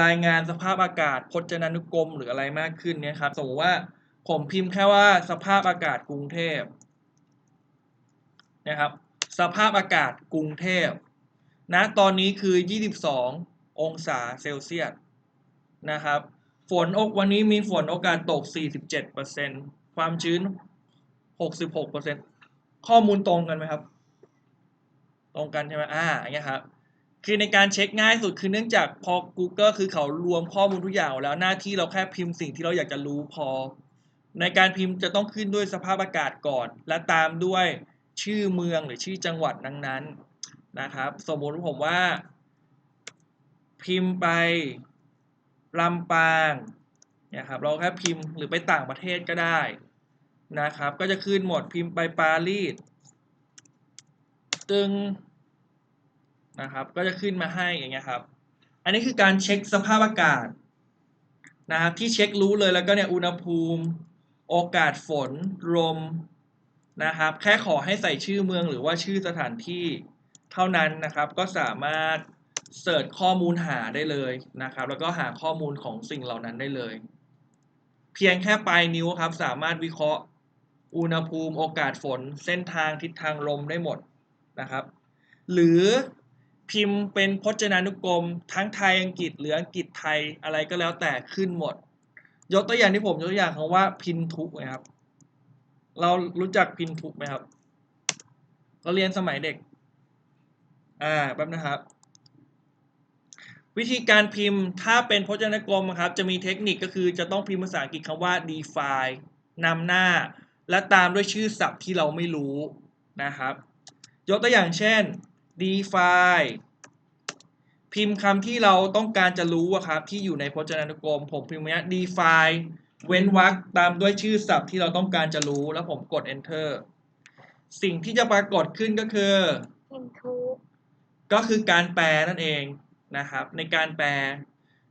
รายงานสภาพอากาศพจนานุกรมหรืออะไรมากขึ้นเนี่ยครับสมมติว่าผมพิมพ์แค่ว่าสภาพอากาศกรุงเทพนะครับ สภาพอากาศกรุงเทพนะตอนนี้คือ 22 องศาเซลเซียสนะครับ ฝนอกวันนี้มีฝนโอกาสตก 47%ความชื้น 66%ข้อมูลตรงกันไหมครับ ตรงกันใช่ไหมอ่าอย่างเงี้ยครับ คือในการเช็คง่ายสุดคือเนื่องจากพอ Google คือเขารวมข้อมูลทุกอย่างแล้วหน้าที่เราแค่พิมพ์สิ่งที่เราอยากจะรู้พอ ในการพิมพ์จะต้องขึ้นด้วยสภาพอากาศก่อน และตามด้วยชื่อเมืองหรือชื่อจังหวัดนั้นๆนะครับ สมมติผมว่า พิมพ์ไปลำปางเนี่ยครับเราแค่พิมพ์หรือไปต่างประเทศก็ได้นะครับ ก็จะขึ้นหมดพิมพ์ไปปารีสตึง นะครับ ก็จะขึ้นมาให้อย่างเงี้ยครับ อันนี้คือการเช็คสภาพอากาศนะครับที่เช็ครู้เลยแล้วก็เนี่ยอุณหภูมิ โอกาสฝนลมนะครับ แค่ขอให้ใส่ชื่อเมืองหรือว่าชื่อสถานที่เท่านั้นนะครับ ก็สามารถเสิร์ชข้อมูลหาได้เลยนะครับ แล้วก็หาข้อมูลของสิ่งเหล่านั้นได้เลย เพียงแค่ปลายนิ้วครับ สามารถวิเคราะห์ อุณหภูมิ โอกาสฝน เส้นทางทิศทางลมได้หมดนะครับ หรือ พิมพ์เป็นพจนานุกรม ทั้งไทยอังกฤษหรืออังกฤษไทยอะไรก็แล้วแต่ขึ้นหมด ยกตัวอย่างที่ผมยกตัวอย่างคำว่าพินทุนะครับ เรารู้จักพินทุไหมครับเราเรียนสมัยเด็ก อ่าแป๊บนะครับ วิธีการพิมพ์ถ้าเป็นพจนานุกรมครับ จะมีเทคนิคก็คือจะต้องพิมพ์ภาษาอังกฤษคำว่า define นำหน้า และตามด้วยชื่อศัพท์ที่เราไม่รู้นะครับ ยกตัวอย่างเช่น define พิมพ์คำที่เราต้องการจะรู้อะครับ ที่อยู่ในพจนานุกรม ผมพิมพ์เนี้ย define เว้นวรรคตามด้วยชื่อศัพท์ที่เราต้องการจะรู้แล้วผมกด enter สิ่งที่จะปรากฏขึ้นก็คือพินทุกก็คือการแปลนั่นเองนะครับ ในการแปล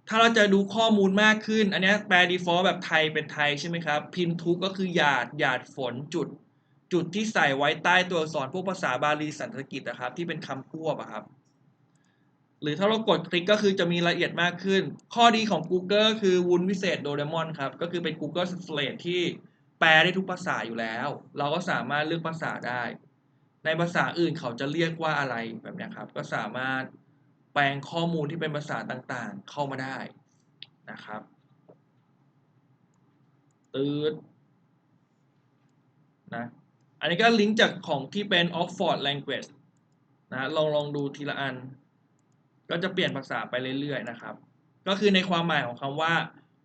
ถ้าเราจะดูข้อมูลมากขึ้น อันเนี้ยแปล default แบบไทยเป็นไทยใช่ไหมครับ พินทุกก็คือหยาดหยาดฝนจุด จุดที่ใส่ไว้ใต้ตัวอักษรพวกภาษาบาลีสันสกฤตนะครับ ที่เป็นคำควบอะครับ หรือถ้าเรากดคลิกก็คือจะมีรายละเอียดมากขึ้น ข้อดีของ Google คือวุ้นวิเศษโดเรมอนครับ ก็คือเป็น Google Translate ที่แปลได้ทุกภาษาอยู่แล้ว เราก็สามารถเลือกภาษาได้ ในภาษาอื่นเขาจะเรียกว่าอะไรแบบนี้ครับ ก็สามารถแปลงข้อมูลที่เป็นภาษาต่างๆ เข้ามาได้นะครับตืดนะ อันนี้ก็ลิงก์จากของที่เป็น Oxford Language นะลองลองดูทีละอัน ก็จะเปลี่ยนภาษาไปเรื่อยๆนะครับ ก็คือในความหมายของคำว่า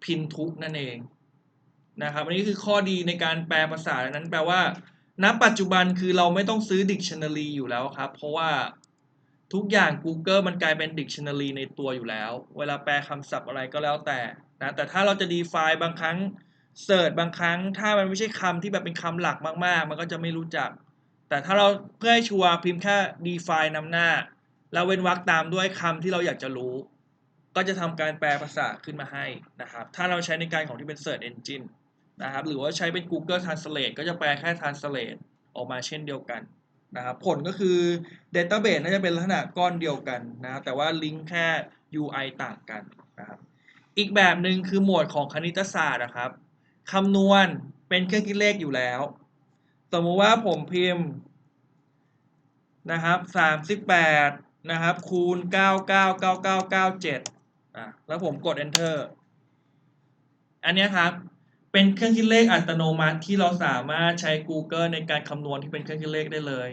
พินทุกนั่นเองนะครับอันนี้คือข้อดีในการแปลภาษานั้นแปลว่า ณ ปัจจุบันคือเราไม่ต้องซื้อ Dictionary อยู่แล้วครับ เพราะว่าทุกอย่าง Google มันกลายเป็น Dictionary ในตัวอยู่แล้ว เวลาแปลคำศัพท์อะไรก็แล้วแต่นะแต่ถ้าเราจะ define บางครั้ง เสิร์ชบางครั้ง ถ้ามันไม่ใช่คำที่แบบเป็นคำหลักมาก ๆ มันก็จะไม่รู้จัก แต่ถ้าเราเพื่อให้ชัวร์พิมพ์แค่ define นำหน้า แล้วเว้นวรรคตามด้วยคำที่เราอยากจะรู้ ก็จะทำการแปลภาษาขึ้นมาให้นะครับ ถ้าเราใช้ในการของที่เป็น search engine นะครับ หรือว่าใช้เป็น Google Translate ก็จะแปลแค่ translate ออกมาเช่นเดียวกันนะครับผลก็คือ database น่าจะเป็นลักษณะก้อนเดียวกันนะครับแต่ว่าลิงก์แค่ UI ต่างกันนะครับอีกแบบหนึ่งคือหมวดของคณิตศาสตร์นะครับ คำนวณเป็นเครื่องคิดเลขอยู่แล้ว สมมุติว่าผมพิมพ์นะครับสามสิบแปดนะครับคูณเก้าเก้าเก้าเก้าเก้าเจ็ดอะแล้วผมกด enter อันนี้ครับ เป็นเครื่องคิดเลขอัตโนมัติที่เราสามารถใช้ Google ในการคำนวณที่เป็นเครื่องคิดเลขได้เลย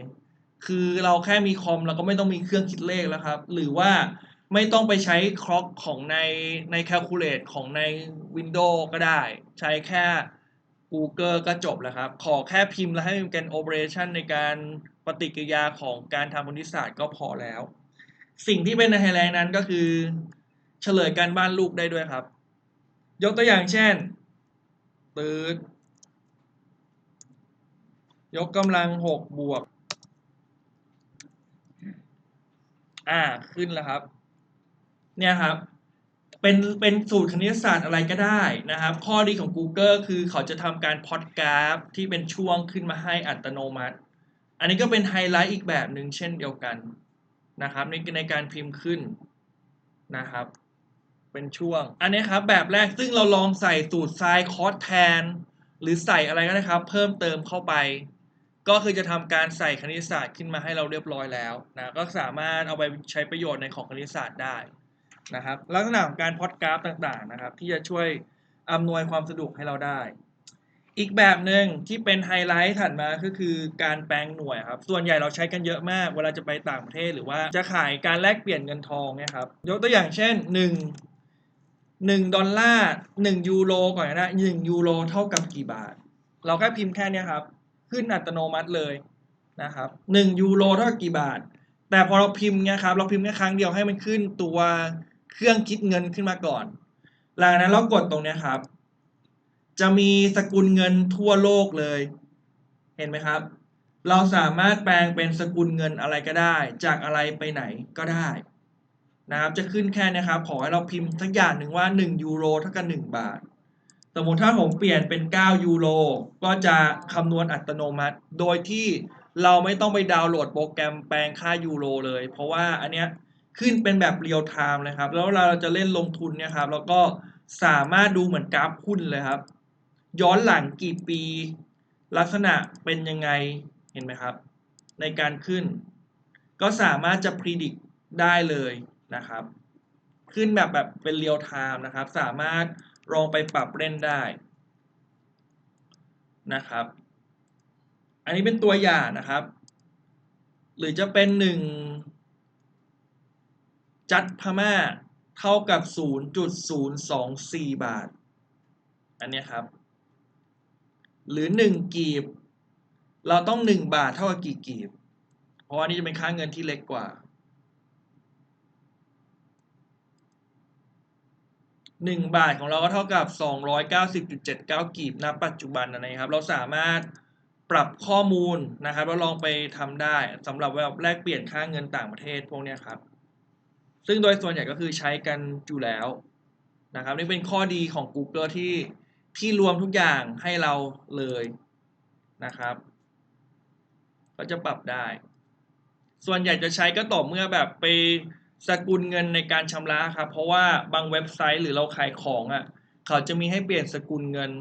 คือเราแค่มีคอมเราก็ไม่ต้องมีเครื่องคิดเลขแล้วครับ หรือว่า ไม่ต้องไปใช้คล็อกของในใน Calculate ของใน Windows ก็ได้ ใช้แค่ Google ก็จบแล้วครับ ขอแค่พิมพ์แล้วให้มันเป็น operation ในการปฏิกิริยาของการทำคณิตศาสตร์ก็พอแล้ว สิ่งที่เป็นในไฮไลท์นั้นก็คือเฉลยการบ้านลูกได้ด้วยครับ ยกตัวอย่างเช่นตืดยกกำลังหกบวก อ่า ขึ้นแล้วครับ เนี่ยครับเป็นเป็นสูตรคณิตศาสตร์อะไรก็ได้นะครับ ข้อดีของ Google คือเขาจะทำการพอดกราฟที่เป็นช่วงขึ้นมาให้อัตโนมัติ อันนี้ก็เป็นไฮไลท์อีกแบบหนึ่งเช่นเดียวกันนะครับในในการพิมพ์ขึ้นนะครับ เป็นช่วง อันนี้ครับแบบแรกซึ่งเราลองใส่สูตรไซน์คอสแทน หรือใส่อะไรก็ได้ครับ เพิ่มเติมเข้าไป ก็คือจะทำการใส่คณิตศาสตร์ขึ้นมาให้เราเรียบร้อยแล้วนะก็สามารถเอาไปใช้ประโยชน์ในของคณิตศาสตร์ได้ นะครับ ลักษณะของการพอดกราฟต่างๆนะครับ ที่จะช่วยอำนวยความสะดวกให้เราได้ อีกแบบหนึ่งที่เป็นไฮไลท์ถัดมาก็คือการแปลงหน่วยครับ ส่วนใหญ่เราใช้กันเยอะมาก เวลาจะไปต่างประเทศหรือว่าจะขายการแลกเปลี่ยนเงินทองเนี่ยครับ ยกตัวอย่างเช่นหนึ่งหนึ่งดอลลาร์หนึ่งยูโรก่อนนะหนึ่งยูโรเท่ากับกี่บาท เราแค่พิมพ์แค่นี้ครับ ขึ้นอัตโนมัติเลยนะครับหนึ่งยูโรเท่ากับกี่บาท แต่พอเราพิมพ์เนี่ยครับ เราพิมพ์แค่ครั้งเดียวให้มันขึ้นตัว เครื่องคิดเงินขึ้นมาก่อน หลังจากนั้นเรากดตรงนี้ครับ จะมีสกุลเงินทั่วโลกเลย เห็นไหมครับ เราสามารถแปลงเป็นสกุลเงินอะไรก็ได้ จากอะไรไปไหนก็ได้นะครับ จะขึ้นแค่นะครับ ขอให้เราพิมพ์สักอย่างหนึ่งว่า 1 ยูโรเท่ากับ 1 บาท สมมติถ้าผมเปลี่ยนเป็น 9 ยูโร ก็จะคำนวณอัตโนมัติ โดยที่เราไม่ต้องไปดาวน์โหลดโปรแกรมแปลงค่ายูโรเลย เพราะว่าอันเนี้ย ขึ้นเป็นแบบเรียลไทม์เลยครับ แล้วเราจะเล่นลงทุนเนี่ยครับ แล้วก็สามารถดูเหมือนกราฟหุ้นเลยครับ ย้อนหลังกี่ปี ลักษณะเป็นยังไงเห็นไหมครับ ในการขึ้น ก็สามารถจะพิจิตรได้เลยนะครับ ขึ้นแบบแบบเป็นเรียลไทม์นะครับ สามารถลองไปปรับเล่นได้นะครับ อันนี้เป็นตัวอย่างนะครับ หรือจะเป็นหนึ่ง จัดพม่าเท่ากับ 0.024 บาท อันนี้ครับ หรือ 1 กีบ เราต้อง 1 บาทเท่ากับกี่กีบ เพราะว่านี่จะเป็นค่าเงินที่เล็กกว่า 1 บาทของเราก็เท่ากับ 290.79 กีบณปัจจุบันนะครับ เราสามารถปรับข้อมูลนะครับ แล้วลองไปทำได้สำหรับเวลาแลกเปลี่ยนค่าเงินต่างประเทศพวกนี้ครับ ซึ่งโดยส่วนใหญ่ก็คือใช้กันอยู่แล้วนะครับนี่เป็นข้อดีของ Google ที่ที่รวมทุกอย่างให้เราเลยนะครับ ก็จะปรับได้ ส่วนใหญ่จะใช้ก็ต่อเมื่อแบบไปสกุลเงินในการชำระครับ เพราะว่าบางเว็บไซต์หรือเราขายของอะ่ะ เขาจะมีให้เปลี่ยนสกุลเงิน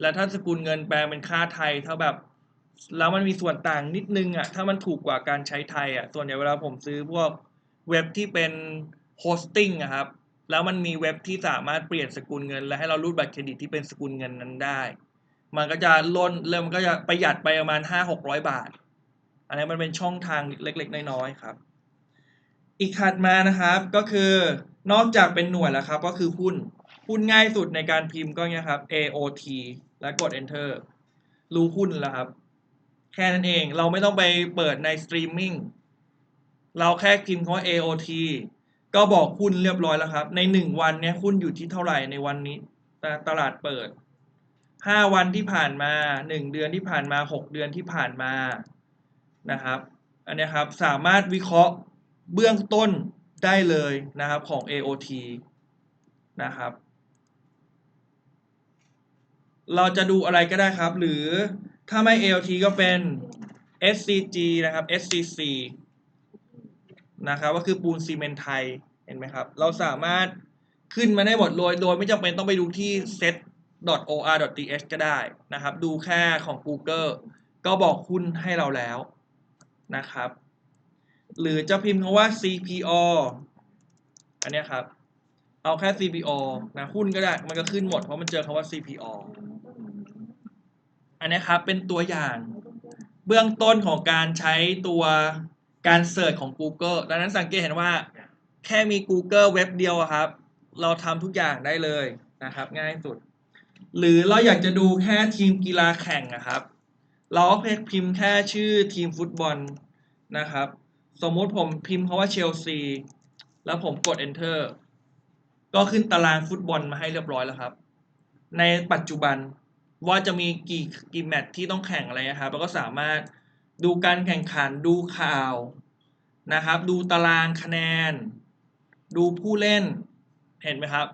และถ้าสกุลเงินแปลเป็นค่าไทย ถ้าแบบแล้วมันมีส่วนต่างนิดนึงอะ่ะ ถ้ามันถูกกว่าการใช้ไทยอะ่ะ ส่วนใหญ่เวลาผมซื้อพวก เว็บที่เป็นโฮสติ้งอะครับ แล้วมันมีเว็บที่สามารถเปลี่ยนสกุลเงิน และให้เรารูดบัตรเครดิตที่เป็นสกุลเงินนั้นได้ มันก็จะล้นเริ่มมันก็จะประหยัดไปประมาณห้าหกร้อยบาท อันนี้มันเป็นช่องทางเล็ก ๆ น้อยๆครับ อีกถัดมานะครับก็คือนอกจากเป็นหน่วยแล้วครับ ก็คือหุ้นหุ้นง่ายสุดในการพิมพ์ก็เนี้ยครับ AOT แล้วกด enter รู้หุ้นแล้วครับ แค่นั้นเองเราไม่ต้องไปเปิดในสตรีมมิ่ง เราแค่พิมพ์คำว่า AOT ก็บอกหุ้นเรียบร้อยแล้วครับ ในหนึ่งวันเนี้ยหุ้นอยู่ที่เท่าไหร่ในวันนี้ตลาดเปิดห้าวันที่ผ่านมาหนึ่งเดือนที่ผ่านมาหกเดือนที่ผ่านมานะครับอันนี้ครับสามารถวิเคราะห์เบื้องต้นได้เลยนะครับของ AOT นะครับ เราจะดูอะไรก็ได้ครับ หรือถ้าไม่ AOT ก็เป็น SCG นะครับ SCC นะครับก็คือปูนซีเมนต์ไทยเห็นไหมครับ เราสามารถขึ้นมาได้หมดเลยโดยไม่จำเป็นต้องไปดูที่ set.or.th ก็ได้นะครับ ดูแค่ของ Google ก็บอกหุ้นให้เราแล้วนะครับ หรือจะพิมพ์คำว่า CPO อันนี้ครับ เอาแค่ CPO นะหุ้นก็ได้มันก็ขึ้นหมดเพราะมันเจอคำว่า CPO อันนี้ครับเป็นตัวอย่าง เบื้องต้นของการใช้ตัว การเสิร์ชของ Google ดังนั้นสังเกตเห็นว่า แค่มี Google เว็บเดียวครับ เราทำทุกอย่างได้เลยนะครับ ง่ายสุด หรือเราอยากจะดูแค่ทีมกีฬาแข่งนะครับ เราก็พิมพ์แค่ชื่อทีมฟุตบอลนะครับ สมมุติผมพิมพ์คาว่าเชลซีแล้วผมกด enter ก็ขึ้นตารางฟุตบอลมาให้เรียบร้อยแล้วครับ ในปัจจุบันว่าจะมีกี่กี่แมตช์ที่ต้องแข่งอะไรนะครับแล้วก็สามารถ ดูการแข่งขันดูข่าวนะครับ ดูตารางคะแนน ดูผู้เล่นเห็นไหมครับ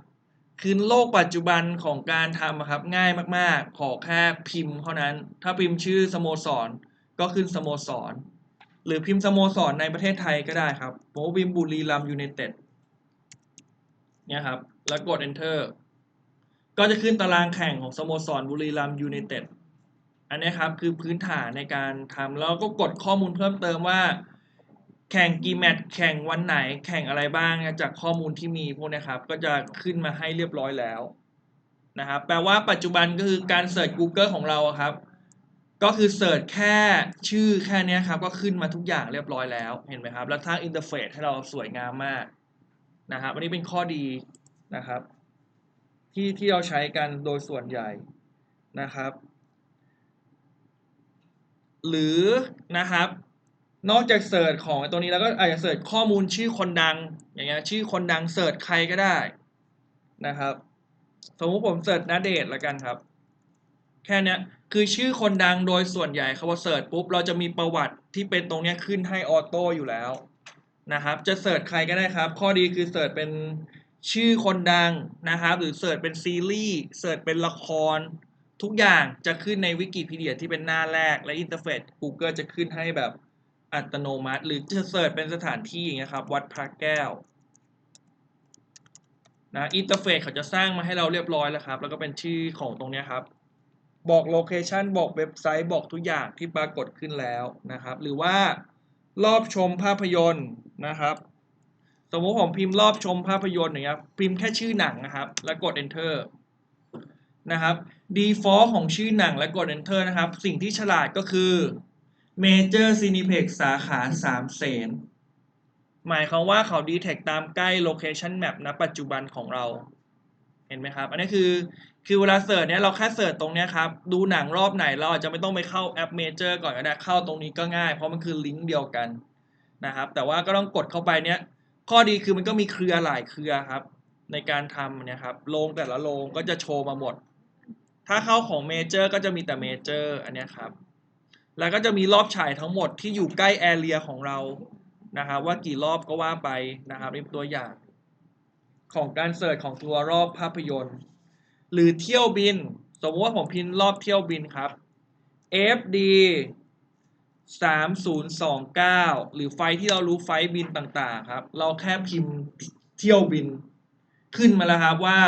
คือโลกปัจจุบันของการทำครับง่ายมากๆ ขอแค่พิมพ์เท่านั้น ถ้าพิมพ์ชื่อสโมสร ก็ขึ้นสโมสร หรือพิมพ์สโมสรในประเทศไทยก็ได้ครับผมพิมพ์บุรีรัมยูไนเต็ดเนี่ยครับ แล้วกด enter ก็จะขึ้นตารางแข่งของสโมสรบุรีรัมย์ยูไนเต็ด อันนี้ครับคือพื้นฐานในการทำแล้วก็กดข้อมูลเพิ่มเติมว่า แข่งกี่แมตช์แข่งวันไหน แข่งอะไรบ้างจากข้อมูลที่มีพวกนี้ครับ ก็จะขึ้นมาให้เรียบร้อยแล้วนะครับแปลว่าปัจจุบันก็คือการเสิร์ช Google ของเราครับ ก็คือเสิร์ชแค่ชื่อแค่นี้ครับ ก็ขึ้นมาทุกอย่างเรียบร้อยแล้วเห็นไหมครับ แล้วทางอินเทอร์เฟซให้เราสวยงามมากนะครับอันนี้เป็นข้อดีนะครับ ที่ที่เราใช้กันโดยส่วนใหญ่นะครับ หรือนะครับนอกจากเสิร์ชของตัวนี้แล้วก็อาจจะเสิร์ชข้อมูลชื่อคนดัง อย่างเงี้ยชื่อคนดังเสิร์ชใครก็ได้นะครับ สมมุติผมเสิร์ชนาเดชน์ละกันครับ แค่นี้คือชื่อคนดังโดยส่วนใหญ่เขาพอเสิร์ชปุ๊บเราจะมีประวัติที่เป็นตรงเนี้ยขึ้นให้ออโต้อยู่แล้วนะครับ จะเสิร์ชใครก็ได้ครับ ข้อดีคือเสิร์ชเป็นชื่อคนดังนะครับ หรือเสิร์ชเป็นซีรีส์เสิร์ชเป็นละคร ทุกอย่างจะขึ้นในวิกิพีเดียที่เป็นหน้าแรกและอินเทอร์เฟซ Google จะขึ้นให้แบบอัตโนมัติ หรือจะเสิร์ชเป็นสถานที่อย่างเงี้ยครับ วัดพระแก้วนะอินเทอร์เฟซเขาจะสร้างมาให้เราเรียบร้อยแล้วครับ แล้วก็เป็นชื่อของตรงเนี้ยครับ บอกโลเคชันบอกเว็บไซต์บอกทุกอย่างที่ปรากฏขึ้นแล้วนะครับ หรือว่ารอบชมภาพยนตร์นะครับ สมมติผมพิมพ์รอบชมภาพยนตร์อย่างเงี้ยพิมพ์แค่ชื่อหนังนะครับ แล้วกด enter นะครับ default ของชื่อหนังและกด enter นะครับ สิ่งที่ฉลาดก็คือ major cineplex สาขาสามเสนหมายความว่าเขา detect ตามใกล้ location map ณปัจจุบันของเรา เห็นไหมครับ อันนี้คือ คือเวลาเสิร์ชเนี่ยเราแค่เสิร์ชตรงเนี้ยครับ ดูหนังรอบไหนเราอาจจะไม่ต้องไปเข้าแอป Major ก่อนก็ได้ เข้าตรงนี้ก็ง่าย เพราะมันคือลิงก์เดียวกันนะครับ แต่ว่าก็ต้องกดเข้าไปเนี้ย ข้อดีคือมันก็มีเครือหลายเครือครับ ในการทำเนี่ยครับ โรงแต่ละโรงก็จะโชว์มาหมด ถ้าเข้าของ Major ก็จะมีแต่ Major อันนี้ครับ แล้วก็จะมีรอบฉายทั้งหมดที่อยู่ใกล้แอเรียของเรานะครับว่ากี่รอบก็ว่าไปนะครับนี่เป็นตัวอย่าง ของการเสิร์ชของตัวรอบภาพยนตร์ หรือเที่ยวบิน สมมติว่าผมพิมพ์รอบเที่ยวบินครับ FD 3029 หรือไฟที่เรารู้ไฟบินต่างๆครับ เราแค่พิมพ์เที่ยวบิน ขึ้นมาแล้วครับว่า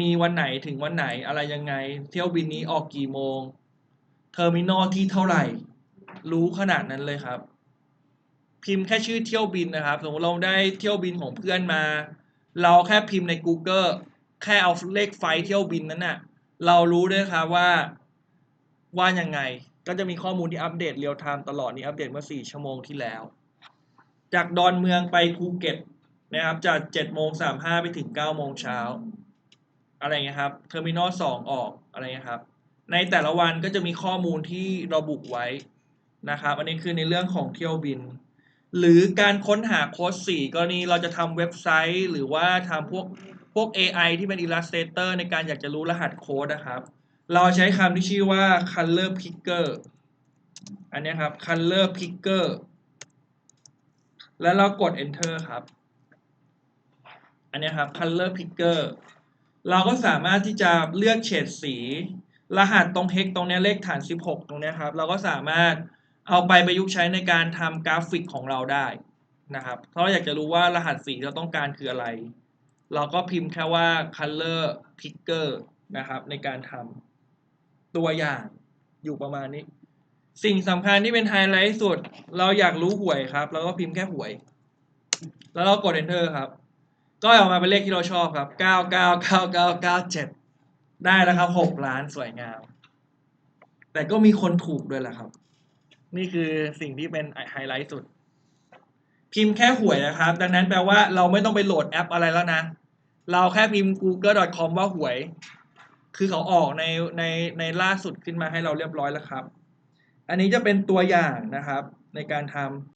มีวันไหนถึงวันไหนอะไรยังไง เที่ยวบินนี้ออกกี่โมง เทอร์มินอลที่เท่าไหร่ รู้ขนาดนั้นเลยครับ พิมพ์แค่ชื่อเที่ยวบินนะครับสมมติเราได้เที่ยวบินของเพื่อนมา เราแค่พิมพ์ใน Google แค่เอาเลขไฟล์เที่ยวบินนั้นน่ะเรารู้ด้วยครับว่าว่ายังไงก็จะมีข้อมูลที่อัปเดตเรียลไทม์ตลอดนี้อัปเดตเมื่อ 4 ชั่วโมงที่แล้ว จากดอนเมืองไปภูเก็ต นะครับจาก7โมง35 ไปถึง9โมงเช้าอะไรเงี้ยครับเทอร์มินอล2ออกอะไรเงี้ยครับ ในแต่ละวันก็จะมีข้อมูลที่ระบุไว้นะครับ อันนี้คือในเรื่องของเที่ยวบิน หรือการค้นหาโค้ดสี่กรณีเราจะทำเว็บไซต์ หรือว่าทำพวกพวก AI ที่เป็น Illustrator ในการอยากจะรู้รหัสโค้ดนะครับ เราใช้คำที่ชื่อว่า color picker อันนี้ครับ color picker แล้วเรากด enter ครับ อันนี้ครับ color picker เราก็สามารถที่จะเลือกเฉดสี รหัสตรง hex ตรงนี้เลขฐาน 16 ตรงนี้ครับ เราก็สามารถเอาไปประยุกต์ใช้ในการทำกราฟิกของเราได้นะครับเพราะเราอยากจะรู้ว่ารหัสสีเราต้องการคืออะไร เราก็พิมพ์แค่ว่า color picker นะครับ ในการทำตัวอย่างอยู่ประมาณนี้ สิ่งสำคัญที่เป็นไฮไลท์สุด เราอยากรู้หวยครับ เราก็พิมพ์แค่หวย แล้วเรากด enter ครับ ก็ออกมาเป็นเลขที่เราชอบครับ 999997 ได้แล้วครับ 6 ล้านสวยงาม แต่ก็มีคนถูกด้วยแหละครับ นี่คือสิ่งที่เป็นไฮไลท์สุด พิมพ์แค่หวยนะครับ ดังนั้นแปลว่าเราไม่ต้องไปโหลดแอปอะไรแล้วนะ เราแค่พิมพ์ google.com ว่าหวย คือเขาออกในในในล่าสุดขึ้นมาให้เราเรียบร้อยแล้วครับ อันนี้จะเป็นตัวอย่างนะครับในการทำ